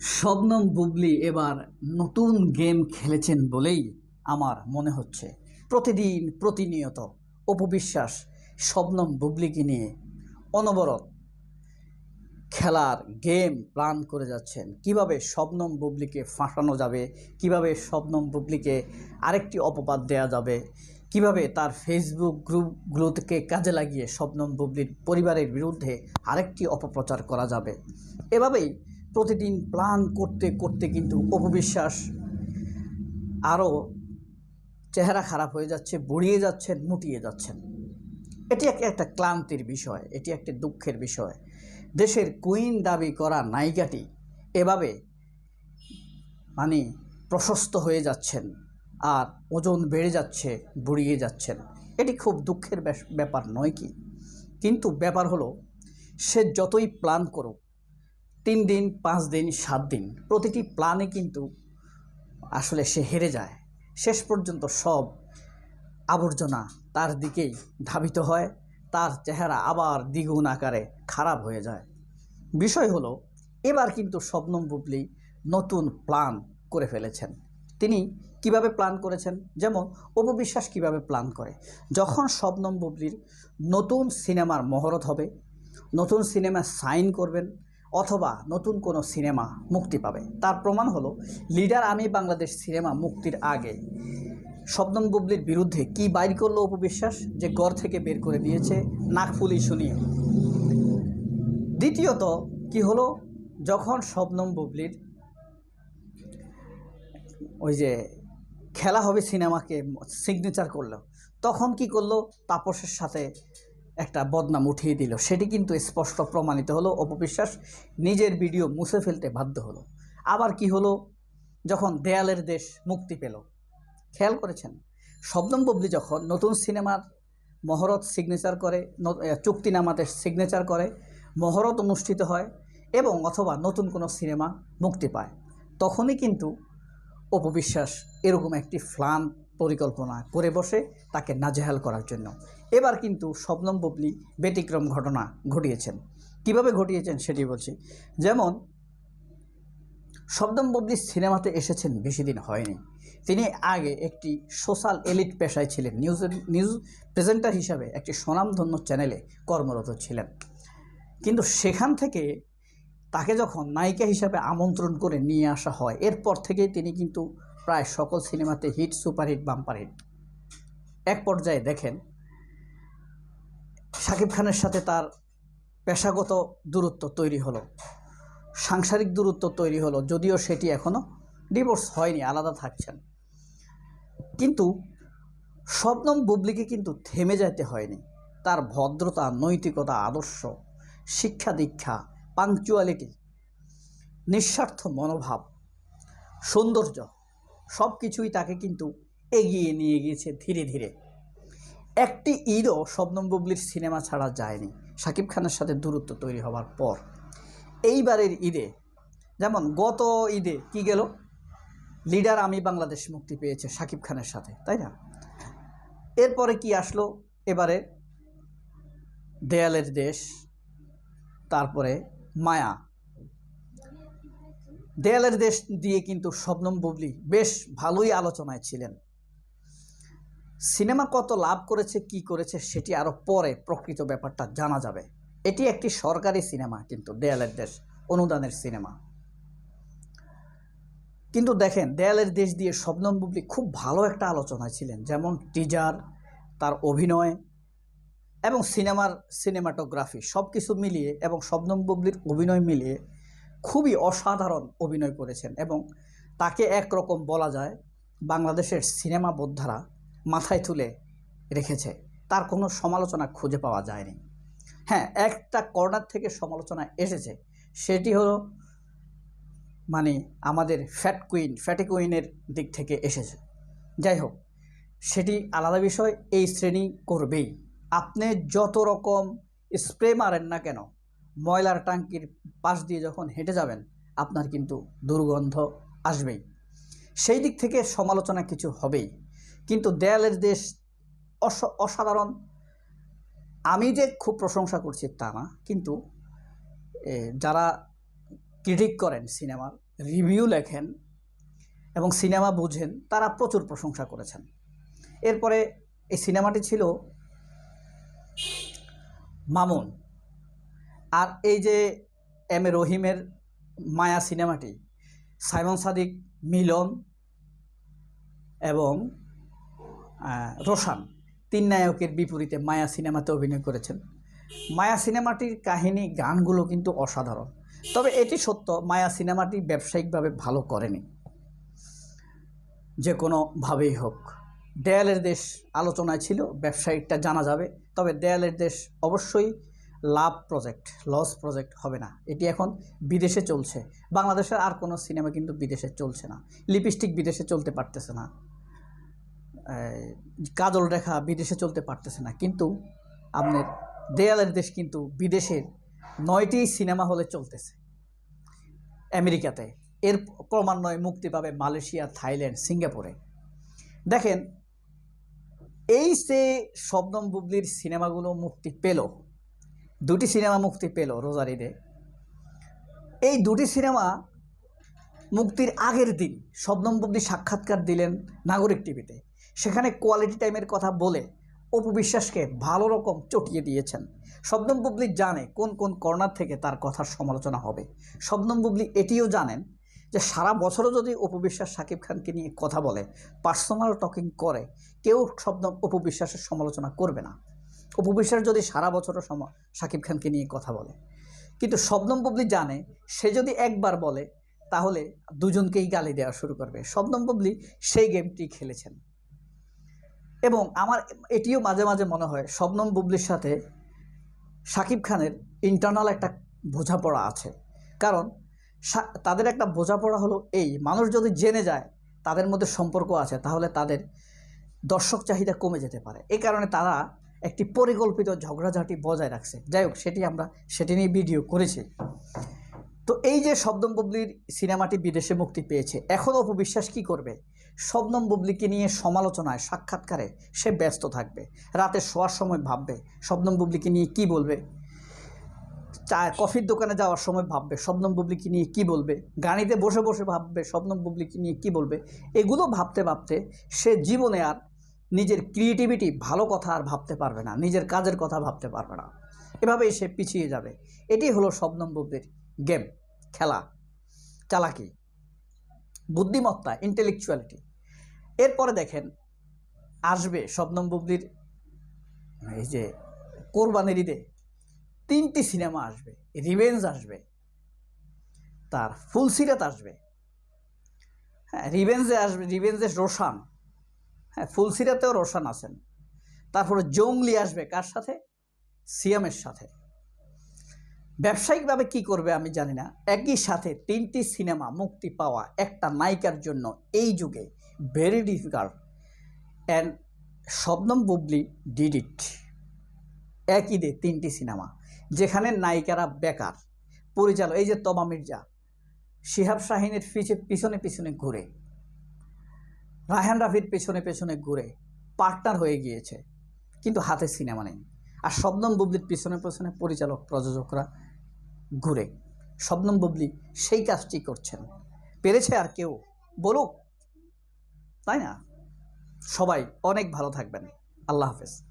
শবনম বুবলি এবার নতুন গেম খেলেছেন বলেই আমার মনে হচ্ছে। প্রতিদিন প্রতিনিয়ত অপবিশ্বাস শবনম বুবলিকে নিয়ে অনবরত খেলার গেম প্ল্যান করে যাচ্ছেন। কীভাবে শবনম বুবলিকে ফাঁসানো যাবে? কীভাবে শবনম বুবলিকে আরেকটি অপবাদ দেয়া যাবে? কীভাবে তার ফেসবুক গ্রুপগুলোকে কাজে লাগিয়ে শবনম বুবলির পরিবারের বিরুদ্ধে আরেকটি অপপ্রচার করা যাবে? এভাবেই প্রতিদিন প্ল্যান করতে করতে কিন্তু অপবিশ্বাস আরও চেহারা খারাপ হয়ে যাচ্ছে, বুড়িয়ে যাচ্ছেন, মুটিয়ে যাচ্ছেন। এটি এক- একটা ক্লান্তির বিষয়, এটি একটি দুঃখের বিষয়। দেশের কুইন দাবি করা নায়িকাটি এভাবে মানে প্রশস্ত হয়ে যাচ্ছেন আর ওজন বেড়ে যাচ্ছে, বুড়িয়ে যাচ্ছেন। এটি খুব দুঃখের ব্যাপার নয় কি? কিন্তু ব্যাপার হলো, সে যতই প্ল্যান করুক তিন দিন পাঁচ দিন সাত দিন প্রতিটি প্ল্যানে কিন্তু আসলে সে হেরে যায়। শেষ পর্যন্ত সব আবর্জনা তার দিকেই ধাবিত হয়, তার চেহারা আবার দ্বিগুণ আকারে খারাপ হয়ে যায়। বিষয় হলো, এবার কিন্তু শবনম বুবলি নতুন প্ল্যান করে ফেলেছেন। তিনি কীভাবে প্ল্যান করেছেন? যেমন অপবিশ্বাস কীভাবে প্ল্যান করে? যখন শবনম বুবলির নতুন সিনেমার মহরত হবে, নতুন সিনেমা সাইন করবেন অথবা নতুন কোনো সিনেমা মুক্তি পাবে। তার প্রমাণ হলো, লিডার আমি বাংলাদেশ সিনেমা মুক্তির আগে। শবনম বুবলির বিরুদ্ধে কি বাইর করল অপবিশ্বাস যে গড় থেকে বের করে দিয়েছে নাকফুলি শুনিয়ে। দ্বিতীয়ত কি হলো? যখন শবনম বুবলির ওই যে খেলা হবে সিনেমাকে সিগনেচার করল, তখন কি করল? তাপসের সাথে একটা বদনাম উঠিয়ে দিল। সেটি কিন্তু স্পষ্ট প্রমাণিত হলো অপবিশ্বাস নিজের ভিডিও মুছে ফেলতে বাধ্য হলো। আবার কি হলো? যখন দেয়ালের দেশ মুক্তি পেল। খেয়াল করেছেন? শবনম বুবলি যখন নতুন সিনেমার মহরত সিগনেচার করে চুক্তিনামাতে সিগনেচার করে, মহরত অনুষ্ঠিত হয় এবং অথবা নতুন কোনো সিনেমা মুক্তি পায়, তখনই কিন্তু অপবিশ্বাস এরকম একটি ফ্লান পরিকল্পনা করে বসে তাকে নাজেহাল করার জন্য। এবার কিন্তু শবনম বুবলি ব্যতিক্রম ঘটনা ঘটিয়েছেন। কীভাবে ঘটিয়েছেন সেটি বলছি। যেমন শবনম বুবলি সিনেমাতে এসেছেন বেশি দিন হয়নি। তিনি আগে একটি সোশ্যাল এলিট পেশায় ছিলেন। নিউজ নিউজ প্রেজেন্টার হিসাবে একটি স্বনামধন্য চ্যানেলে কর্মরত ছিলেন। কিন্তু সেখান থেকে তাকে যখন নায়িকা হিসাবে আমন্ত্রণ করে নিয়ে আসা হয়, এরপর থেকেই তিনি কিন্তু প্রায় সকল সিনেমাতে হিট, সুপারহিট বাম্পার হিট এক পর্যায়ে দেখেন শাকিব খানের সাথে তার পেশাগত দূরত্ব তৈরি হলো, সাংসারিক দূরত্ব তৈরি হলো, যদিও সেটি এখনও ডিভোর্স হয়নি, আলাদা থাকছেন। কিন্তু শবনম বুবলিকে কিন্তু থেমে যেতে হয়নি। তার ভদ্রতা, নৈতিকতা, আদর্শ, শিক্ষা দীক্ষা পাংচুয়ালিটি নিঃস্বার্থ মনোভাব, সৌন্দর্য সব কিছুই তাকে কিন্তু এগিয়ে নিয়ে গিয়েছে ধীরে ধীরে। একটি ঈদও শবনম বুবলির সিনেমা ছাড়া যায়নি। শাকিব খানের সাথে দূরত্ব তৈরি হওয়ার পর। এইবারের ঈদে, যেমন গত ঈদে কি গেল? লিডার আমি বাংলাদেশ মুক্তি পেয়েছে শাকিব খানের সাথে, তাই না? এরপরে কি আসলো? এবারে দেয়ালের দেশ, তারপরে মায়া। দেয়ালের দেশ দিয়ে কিন্তু শবনম বুবলি বেশ ভালোই আলোচনায় ছিলেন। সিনেমা কত লাভ করেছে, কি করেছে, সেটি আরও পরে প্রকৃত ব্যাপারটা জানা যাবে। এটি একটি সরকারি সিনেমা, কিন্তু দেয়ালের দেশ, অনুদানের সিনেমা। কিন্তু দেখেন, দেয়ালের দেশ দিয়ে শবনম বুবলি খুব ভালো একটা আলোচনায় ছিলেন, যেমন টিজার তার অভিনয় এবং সিনেমার সিনেমাটোগ্রাফি সব কিছু মিলিয়ে এবং শবনম বুবলির অভিনয় মিলিয়ে খুবই অসাধারণ অভিনয় করেছেন এবং তাকে একরকম বলা যায় বাংলাদেশের সিনেমা বোদ্ধারা মাথায় তুলে রেখেছে। তার কোনো সমালোচনা খুঁজে পাওয়া যায়নি। হ্যাঁ একটা কর্নার থেকে সমালোচনা এসেছে। সেটি হলো মানে আমাদের ফ্যাট কুইন ফ্যাটি কুইনের দিক থেকে এসেছে। যাই হোক, সেটি আলাদা বিষয়, এই শ্রেণি করবেই। আপনি যত রকম স্প্রে মারেন না কেন, ময়লার ট্যাঙ্কির পাশ দিয়ে যখন হেঁটে যাবেন, আপনার কিন্তু দুর্গন্ধ আসবেই। সেই দিক থেকে সমালোচনা কিছু হবেই। কিন্তু দেয়ালের দেশ অস- অসাধারণ। আমি যে খুব প্রশংসা করছি তা না, কিন্তু যারা ক্রিটিক করেন সিনেমার রিভিউ লেখেন এবং সিনেমা বুঝেন, তারা প্রচুর প্রশংসা করেছেন। এরপরে এই সিনেমাটি ছিল মামুন। আর এই যে এম এ রহিমের মায়া সিনেমাটি, সাইমন সাদিক মিলন এবং রোশান, তিন নায়কের বিপরীতে মায়া সিনেমাতে অভিনয় করেছেন। মায়া সিনেমাটির কাহিনী, গানগুলো কিন্তু অসাধারণ। তবে এটি সত্য, মায়া সিনেমাটি ব্যবসায়িকভাবে ভালো করেনি। যে কোনোভাবেই হোক। দেয়ালের দেশ আলোচনায় ছিল, ব্যবসায়িকটা জানা যাবে। তবে দেয়ালের দেশ অবশ্যই লাভ প্রজেক্ট, লস প্রজেক্ট হবে না। এটি এখন বিদেশে চলছে। বাংলাদেশের আর কোনো সিনেমা কিন্তু বিদেশে চলছে না। লিপস্টিক বিদেশে চলতে পারতেছে না। কাজল রেখা বিদেশে চলতে পারতেছে না। কিন্তু আপনার দেয়ালের দেশ কিন্তু বিদেশের নয়টি সিনেমা হলে চলতেছে আমেরিকাতে। এর ক্রমান্বয়ে মুক্তি পাবে মালয়েশিয়া, থাইল্যান্ড, সিঙ্গাপুরে। দেখেন, এই যে শবনম বুবলির সিনেমাগুলো মুক্তি পেল, দুটি সিনেমা মুক্তি পেল রোজারিদে এই দুটি সিনেমা মুক্তির আগের দিন শবনম বুবলি সাক্ষাৎকার দিলেন নাগরিক টিভিতে। সেখানে কোয়ালিটি টাইমের কথা বলে অপু বিশ্বাসকে ভালো রকম চটিয়ে দিয়েছেন। শবনম বুবলি জানে কোন কোন কর্নার থেকে তার কথার সমালোচনা হবে। শবনম বুবলি এটিও জানেন যে সারা বছরও যদি অপু বিশ্বাস সাকিব খানকে নিয়ে কথা বলে পার্সোনাল টকিং করে, কেউ শবনম অপু বিশ্বাসের সমালোচনা করবে না। অপু বিশ্বাস যদি সারা বছরও সম, সাকিব খানকে নিয়ে কথা বলে। কিন্তু শবনম বুবলি জানে সে যদি একবার বলে, তাহলে দুজনকেই গালি দেওয়া শুরু করবে। শবনম বুবলি সেই গেমটি খেলেছেন। এবং আমার এটিও মাঝে মাঝে মনে হয়, শবনম বুবলির সাথে সাকিব খানের ইন্টারনাল একটা বোঝাপড়া আছে। কারণ তাদের একটা বোঝাপড়া হলো এই, মানুষ যদি জেনে যায় তাদের মধ্যে সম্পর্ক আছে, তাহলে তাদের দর্শক চাহিদা কমে যেতে পারে। এই কারণে তারা একটি পরিকল্পিত ঝগড়াঝাটি বজায় রাখছে। যাই হোক, সেটি আমরা, সেটি নিয়ে ভিডিও করেছি। তো এই যে শবনম বুবলির সিনেমাটি বিদেশে মুক্তি পেয়েছে, এখন অপু বিশ্বাস কী করবে? শবনম বুবলিকে নিয়ে সমালোচনায়, সাক্ষাৎকারে সে ব্যস্ত থাকবে, রাতে শোয়ার সময় ভাববে, শবনম বুবলিকে নিয়ে কি বলবে? চা কফির দোকানে যাওয়ার সময় ভাববে, শবনম বুবলিকে নিয়ে কি বলবে? গাড়িতে বসে বসে ভাববে, শবনম বুবলিকে নিয়ে কি বলবে? এগুলো ভাবতে ভাবতে সে জীবনে আর নিজের ক্রিয়েটিভিটি ভালো কথা আর ভাবতে পারবে না, নিজের কাজের কথা ভাবতে পারবে না। এভাবেই সে পিছিয়ে যাবে। এটি হলো শবনম বুবলির গেম খেলা, চালাকি, বুদ্ধিমত্তা ইন্টেলেকচুয়ালিটি এরপরে দেখেন, আসবে শবনম বুবলির এই যে কোরবানির ঈদে তিনটি সিনেমা আসবে রিভেঞ্জ আসবে, তার ফুলসিরাত আসবে। হ্যাঁ রিভেঞ্জে আসবে রিভেঞ্জে রোশান। হ্যাঁ ফুলসিরাতেও রোশান আছেন। তারপরে জঙ্গলি আসবে কার সাথে? সিয়ামের সাথে। ব্যবসায়িকভাবে কি করবে আমি জানি না। একই সাথে তিনটি সিনেমা মুক্তি পাওয়া একটা নায়িকার জন্য এই যুগে very difficult and Shabnam Bubly did it একই দে তিনটি সিনেমা, যেখানে নায়িকারা বেকার, পরিচালক এই যে তমা মির্জা, শিহাব শাহিনের পিছে পিছনে পিছনে ঘুরে, রায়হান রাফির পেছনে পেছনে ঘুরে পার্টনার হয়ে গিয়েছে, কিন্তু হাতে সিনেমা নেই। আর শবনম বুবলির পিছনে পেছনে পরিচালক, প্রযোজকরা ঘুরে। শবনম বুবলি সেই কাজটি করছেন। পেরেছে আর কেউ? বলুক। তাই না? সবাই অনেক ভালো থাকবেন। আল্লাহ হাফেজ।